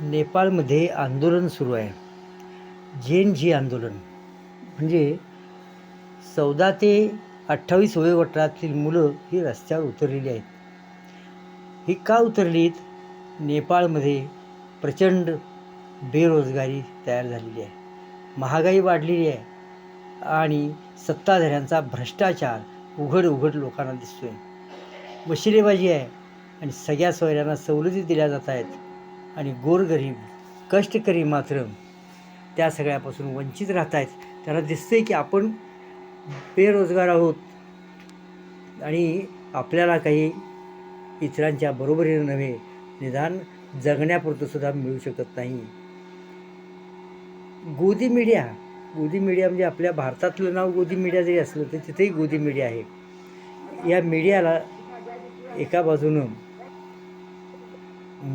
नेपाळमध्ये आंदोलन सुरू आहे. जेन जी आंदोलन. म्हणजे चौदा ते अठ्ठावीस वयोगटातील मुलं ही रस्त्यावर उतरलेली आहेत. ही का उतरलीत? नेपाळमध्ये प्रचंड बेरोजगारी तयार झालेली आहे. महागाई वाढलेली आहे. आणि सत्ताधाऱ्यांचा भ्रष्टाचार उघड उघड लोकांना दिसतोय. वशिलेबाजी आहे. आणि सगळ्या सोयऱ्यांना सवलती दिल्या जात आहेत. आणि गोरगरीब कष्टकरी मात्र त्या सगळ्यापासून वंचित राहत आहेत त्यांना दिसतंय की आपण बेरोजगार आहोत आणि आपल्याला काही इतरांच्या बरोबरीनं नव्हे निदान जगण्यापुरतं सुद्धा मिळू शकत नाही. गोदी मीडिया गोदी मीडिया म्हणजे आपल्या भारतातलं नाव गोदी मीडिया जरी असलं तर तिथेही गोदी मीडिया आहे. या मीडियाला एका बाजूनं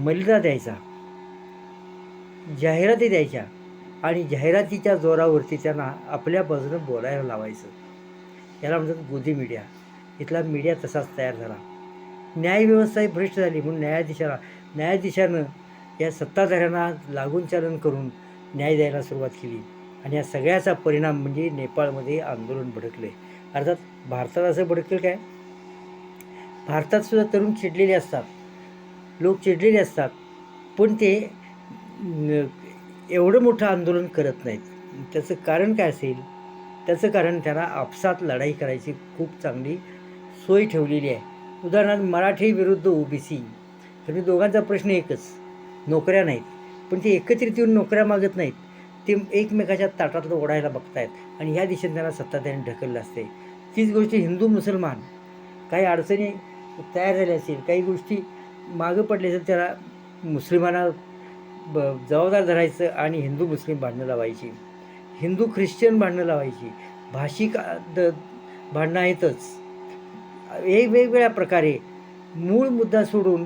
मलिदा द्यायचा. जाहिराती द्यायच्या आणि जाहिरातीच्या जोरावरती त्यांना आपल्या बाजूनं बोलायला लावायचं. याला म्हणतात गोदी मीडिया. इथला मीडिया तसाच तयार झाला. न्यायव्यवस्था ही भ्रष्ट झाली म्हणून न्यायाधीशाला न्यायाधीशानं या सत्ताधाऱ्यांना लागून चालन करून न्याय द्यायला सुरुवात केली. आणि या सगळ्याचा परिणाम म्हणजे नेपाळमध्ये आंदोलन भडकले. अर्थात भारतात असं भडकलं काय? भारतात सुद्धा तरुण चिडलेले असतात. लोक चिडलेले असतात. पण ते एवढं मोठं आंदोलन करत नाहीत. त्याचं कारण काय असेल? त्याचं कारण त्यांना आपसात लढाई करायची खूप चांगली सोय ठेवलेली आहे. उदाहरणार्थ मराठी विरुद्ध ओबीसी तर दोघांचा प्रश्न एकच नोकऱ्या नाहीत. पण ते एकत्रित येऊन नोकऱ्या मागत नाहीत. ते एकमेकाच्या ताटातलं ओढायला बघतायत आणि ह्या दिशेने त्यांना सत्ताधाऱ्यांनी ढकललं असते तीच गोष्ट हिंदू मुसलमान काही अडचणी तयार झाल्या असतील काही गोष्टी मागं पडल्या असेल त्याला मुस्लिमांना ब जबाबदार धरायचं आणि हिंदू मुस्लिम भांडणं लावायची. हिंदू ख्रिश्चन भांडणं लावायची. भाषिक द भांडणं आहेतच. वेगवेगळ्या प्रकारे मूळ मुद्दा सोडून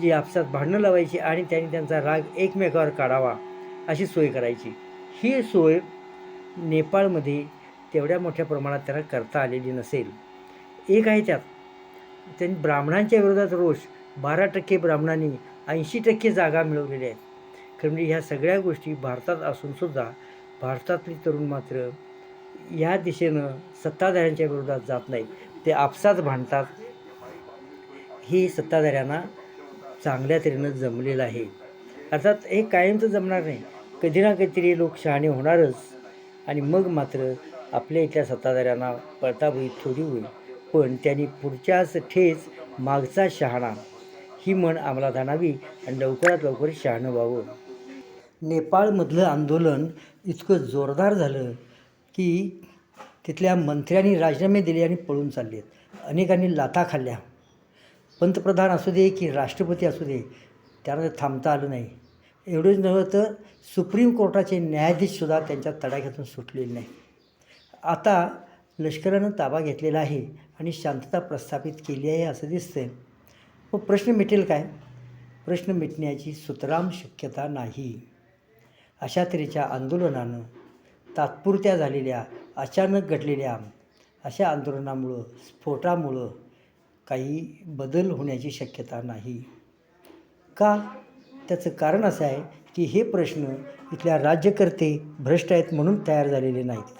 जी आपसात भांडणं लावायची आणि त्यांनी त्यांचा राग एकमेकावर काढावा अशी सोय करायची. ही सोय नेपाळमध्ये तेवढ्या मोठ्या प्रमाणात त्यांना करता आलेली नसेल. एक आहे त्यात. त्यांनी ब्राह्मणांच्या विरोधात रोष बारा टक्के ब्राह्मणांनी ऐंशी टक्के जागा मिळवलेल्या आहेत. तर म्हणजे ह्या सगळ्या गोष्टी भारतात असूनसुद्धा भारतातली तरुण मात्र या दिशेनं सत्ताधाऱ्यांच्या विरोधात जात नाही ते आपसात भांडतात. हे सत्ताधाऱ्यांना चांगल्या तऱ्हेनं जमलेलं आहे. अर्थात हे कायमचं जमणार नाही. कधी ना कधीतरी लोक शहाणे होणारच. आणि मग मात्र आपल्या इथल्या सत्ताधाऱ्यांना पळताबळी थोडी होईल. पण त्यांनी पुढच्याच ठेच मागचा शहाणा. ही म्हण अंमलात आणावी आणि लवकरात लवकर शहाणं व्हावं. नेपाळमधलं आंदोलन इतकं जोरदार झालं की तिथल्या मंत्र्यांनी राजीनामे दिले आणि पळून चालले आहेत अनेकांनी लाथा खाल्ल्या. पंतप्रधान असू दे की राष्ट्रपती असू दे त्यांना थांबता आलं नाही. एवढंच नव्हे तर सुप्रीम कोर्टाचे न्यायाधीशसुद्धा त्यांच्या तडाख्यातून सुटलेले नाही आता लष्करानं ताबा घेतलेला आहे आणि शांतता प्रस्थापित केली आहे असं दिसतंय. मग प्रश्न मिटेल काय? प्रश्न मिटण्याची सुतराम शक्यता नाही. अशा तऱ्हेच्या आंदोलनानं तात्पुरत्या झालेल्या अचानक घडलेल्या अशा आंदोलनामुळं स्फोटामुळं काही बदल होण्याची शक्यता नाही. का? त्याचं कारण असं आहे की हे प्रश्न इथल्या राज्यकर्ते भ्रष्ट आहेत म्हणून तयार झालेले नाहीत.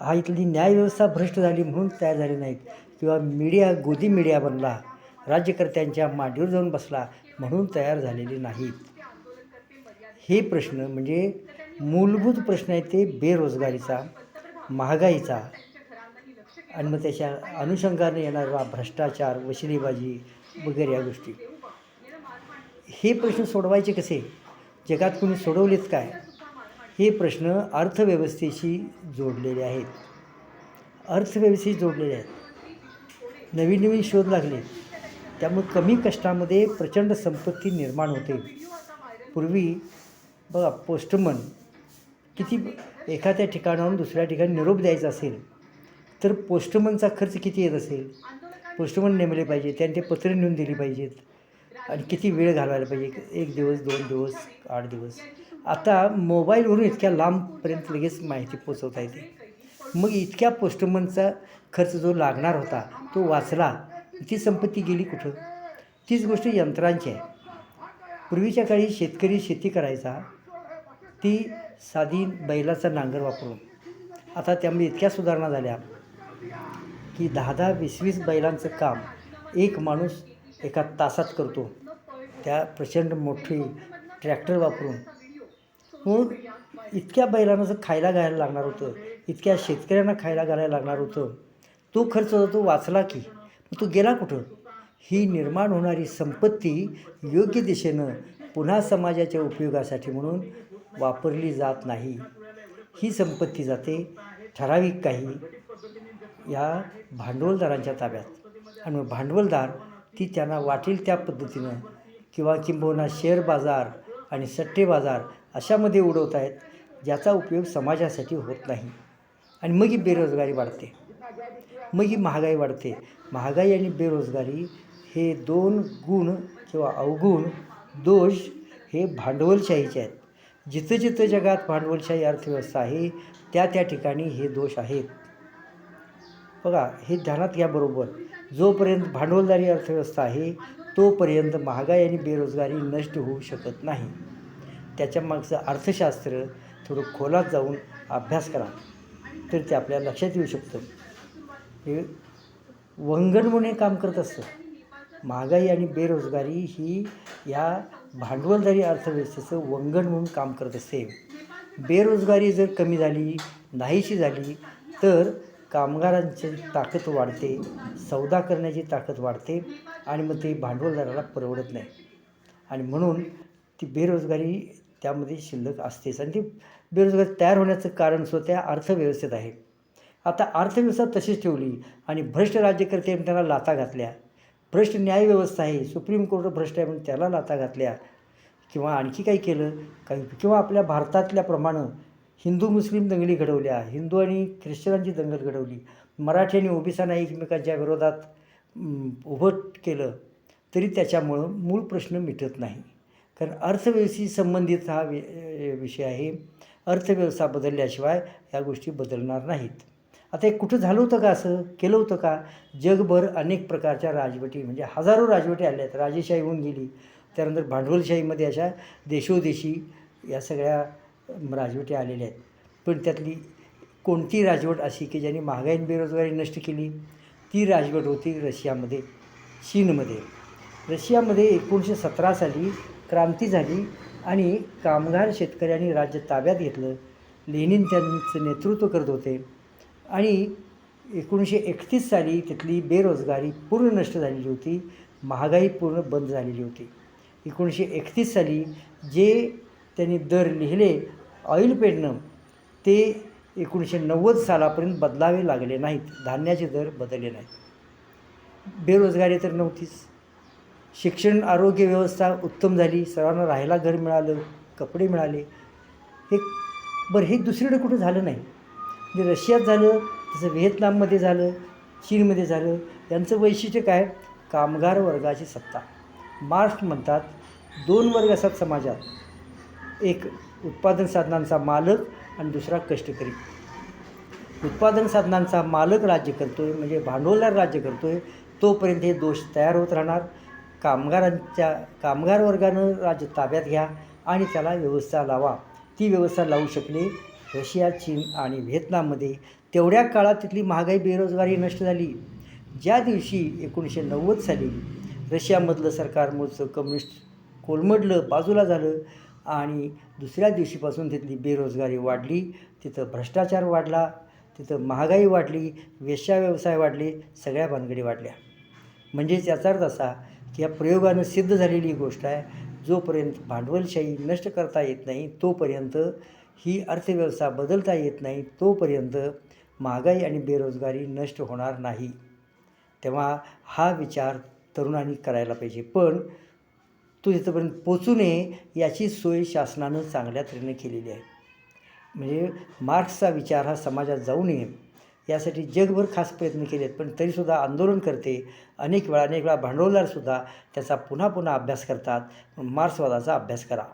हा इथली न्यायव्यवस्था भ्रष्ट झाली म्हणून तयार झाले नाहीत किंवा मीडिया गोदी मीडिया बनला राज्यकर्त्यांच्या मांडीवर जाऊन बसला म्हणून तयार झालेले नाहीत. हे प्रश्न म्हणजे मूलभूत प्रश्न आहे ते बेरोजगारीचा महागाईचा आणि मग त्याच्या अनुषंगाने येणारा भ्रष्टाचार वशिलेबाजी वगैरे या गोष्टी. हे प्रश्न सोडवायचे कसे? जगात कोणी सोडवलेत काय? हे प्रश्न अर्थव्यवस्थेशी जोडलेले आहेत. अर्थव्यवस्थेशी जोडलेले आहेत. नवीन नवीन शोध लागले. त्यामुळे कमी कष्टामध्ये प्रचंड संपत्ती निर्माण होते. पूर्वी बघा पोस्टमन किती एखाद्या ठिकाणाहून दुसऱ्या ठिकाणी निरोप द्यायचा असेल तर पोस्टमनचा खर्च किती येत असेल? पोस्टमन नेमले पाहिजे त्यांनी ते पत्र नेऊन दिली पाहिजेत. आणि किती वेळ घालवायला पाहिजे? एक दिवस दोन दिवस आठ दिवस? आता मोबाईलवरून इतक्या लांबपर्यंत लगेच माहिती पोचवता येते. मग इतक्या पोस्टमनचा खर्च जो लागणार होता तो वाचला ती संपत्ती गेली कुठं? तीच गोष्ट यंत्रांची आहे. पूर्वीच्या काळी शेतकरी शेती करायचा ती साधी बैलाचा नांगर वापरून. आता त्यामुळे इतक्या सुधारणा झाल्या की दहा दहा वीस वीस बैलांचं काम एक माणूस एका तासात करतो. त्या प्रचंड मोठी ट्रॅक्टर वापरून. म्हणून इतक्या बैलांना जर खायला घालायला लागणार होतं इतक्या शेतकऱ्यांना खायला घालायला लागणार होतं तो खर्च तो वाचला की. मग तो गेला कुठं? ही निर्माण होणारी संपत्ती योग्य दिशेनं पुन्हा समाजाच्या उपयोगासाठी म्हणून वापरली जात नाही. ही संपत्ती जाते ठराविक काही या भांडवलदारांच्या ताब्यात. आणि मग भांडवलदार ती त्यांना वाटेल त्या पद्धतीनं किंवा किंबहुना शेअर बाजार आणि सट्टे बाजार अशामध्ये उडवत आहेत ज्याचा उपयोग समाजासाठी होत नाही. आणि मग ही बेरोजगारी वाढते. मग ही महागाई वाढते. महागाई आणि बेरोजगारी हे दोन गुण किंवा अवगुण दोष हे भांडवलशाहीचे आहेत. जिथं जिथं जगात भांडवलशाही अर्थव्यवस्था आहे त्या त्या ठिकाणी हे दोष आहेत. बघा हे ध्यानात घ्याबरोबर जोपर्यंत भांडवलदारी अर्थव्यवस्था आहे तोपर्यंत महागाई आणि बेरोजगारी नष्ट होऊ शकत नाही. त्याच्या मागचं अर्थशास्त्र थोडं खोलात जाऊन अभ्यास करा. तर ते आपल्या लक्षात येऊ शकतं. हे वंगण म्हणून हे काम करत असतं. महागाई आणि बेरोजगारी ही या भांडवलदारी अर्थव्यवस्थेचं वंगण म्हणून काम करत असते बेरोजगारी जर कमी झाली नाहीशी झाली तर कामगारांची ताकद वाढते सौदा करण्याची ताकद वाढते आणि मग ते भांडवलदाराला परवडत नाही. आणि म्हणून ती बेरोजगारी त्यामध्ये शिल्लक असतेच आणि ती बेरोजगारी तयार होण्याचं कारण सुद्धा त्या अर्थव्यवस्थेत आहे. आता अर्थव्यवस्था तशीच ठेवली आणि भ्रष्ट राज्यकर्त्यांनी त्यांना लाथा घातल्या. भ्रष्ट न्यायव्यवस्था आहे. सुप्रीम कोर्ट भ्रष्ट आहे म्हणून त्याला लाथा घातल्या. किंवा आणखी काही केलं काही किंवा आपल्या भारतातल्याप्रमाणे हिंदू मुस्लिम दंगली घडवल्या. हिंदू आणि ख्रिश्चनांची दंगल घडवली. मराठी आणि ओबिसांना एकमेकांच्या विरोधात उभं केलं तरी त्याच्यामुळं मूळ प्रश्न मिटत नाही. कारण अर्थव्यवस्थेशी संबंधित हा वि विषय आहे. अर्थव्यवस्था बदलल्याशिवाय या गोष्टी बदलणार नाहीत. आता हे कुठं झालं होतं का असं? केलं होतं का? जगभर अनेक प्रकारच्या राजवटी म्हणजे हजारो राजवटी आल्या आहेत. राजेशाही होऊन गेली. त्यानंतर भांडवलशाहीमध्ये अशा देशोदेशी या सगळ्या राजवटी आलेल्या आहेत. पण त्यातली कोणती राजवट अशी की ज्यांनी महागाई बेरोजगारी नष्ट केली? ती राजवट होती रशियामध्ये चीनमध्ये. रशियामध्ये एकोणीसशे सतरा साली क्रांती झाली आणि कामगार शेतकऱ्यांनी राज्य ताब्यात घेतलं. लेनिन त्यांचं नेतृत्व करत होते. आणि एकोणीसशे एकतीस साली तिथली बेरोजगारी पूर्ण नष्ट झालेली होती. महागाई पूर्ण बंद झालेली होती. एकोणीसशे एकतीस साली जे त्यांनी दर लिहिले ऑइल पेडनं ते एकोणीसशे नव्वद सालापर्यंत बदलावे लागले नाहीत. धान्याचे दर बदलले नाहीत. बेरोजगारी तर नव्हतीच. शिक्षण आरोग्य व्यवस्था उत्तम झाली. सर्वांना राहायला घर मिळालं कपडे मिळाले. हे बरं हे दुसरीकडे कुठं झालं नाही? म्हणजे रशियात झालं तसं व्हिएतनाममध्ये झालं चीनमध्ये झालं यांचं वैशिष्ट्य काय? कामगार वर्गाची सत्ता. मार्क्स म्हणतात दोन वर्ग असतात समाजात. एक उत्पादन साधनांचा मालक आणि दुसरा कष्टकरी. उत्पादन साधनांचा मालक राज्य करतो आहे म्हणजे भांडवलदार राज्य करतो आहे तोपर्यंत हे दोष तयार होत राहणार. कामगारांच्या कामगार वर्गानं राज्य ताब्यात घ्या आणि त्याला व्यवस्था लावा. ती व्यवस्था लावू शकली रशिया चीन आणि व्हिएतनाममध्ये तेवढ्या काळात तिथली महागाई बेरोजगारी नष्ट झाली. ज्या दिवशी एकोणीसशे नव्वद साली रशियामधलं सरकार मोजचं कम्युनिस्ट कोलमडलं बाजूला झालं आणि दुसऱ्या दिवशीपासून तिथली बेरोजगारी वाढली तिथं भ्रष्टाचार वाढला तिथं महागाई वाढली वेश्याव्यवसाय वाढले सगळ्या भानगडी वाढल्या. म्हणजेच याचा अर्थ असा की या प्रयोगानं सिद्ध झालेली गोष्ट आहे जोपर्यंत भांडवलशाही नष्ट करता येत नाही तोपर्यंत ही अर्थव्यवस्था बदलता येत नाही तोपर्यंत महागाई आणि बेरोजगारी नष्ट होणार नाही. तेव्हा हा विचार तरुणांनी करायला पाहिजे. पण तो तिथंपर्यंत पोचू नये याची सोय शासनानं चांगल्या तऱ्हेने केलेली आहे. म्हणजे मार्क्सचा विचार हा समाजात जाऊ नये यासाठी जगभर खास प्रयत्न केले आहेत पण तरीसुद्धा आंदोलन करते. अनेक वेळा अनेक वेळा भांडवलदारसुद्धा त्याचा पुन्हा पुन्हा अभ्यास करतात. मार्क्सवादाचा अभ्यास करा.